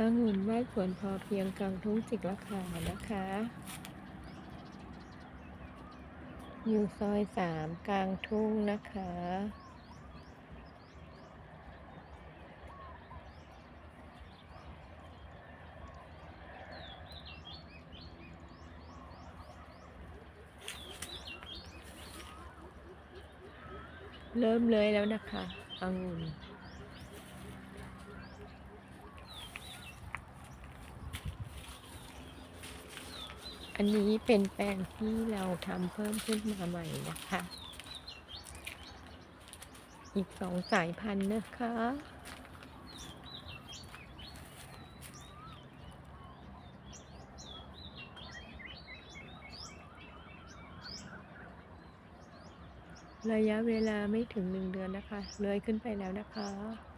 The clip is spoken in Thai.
องุ่นไหว้สวนพอเพียงกลางทุ่งจิกละขานะคะ อยู่ซอยสามกลางทุ่งนะคะ เริ่มเลยแล้วนะคะองุ่น อันนี้เป็นแปลงที่เราทำเพิ่มขึ้นมาใหม่นะคะ อีกสองสายพันธุ์นะคะ ระยะเวลาไม่ถึงหนึ่งเดือนนะคะ เลยขึ้นไปแล้วนะคะ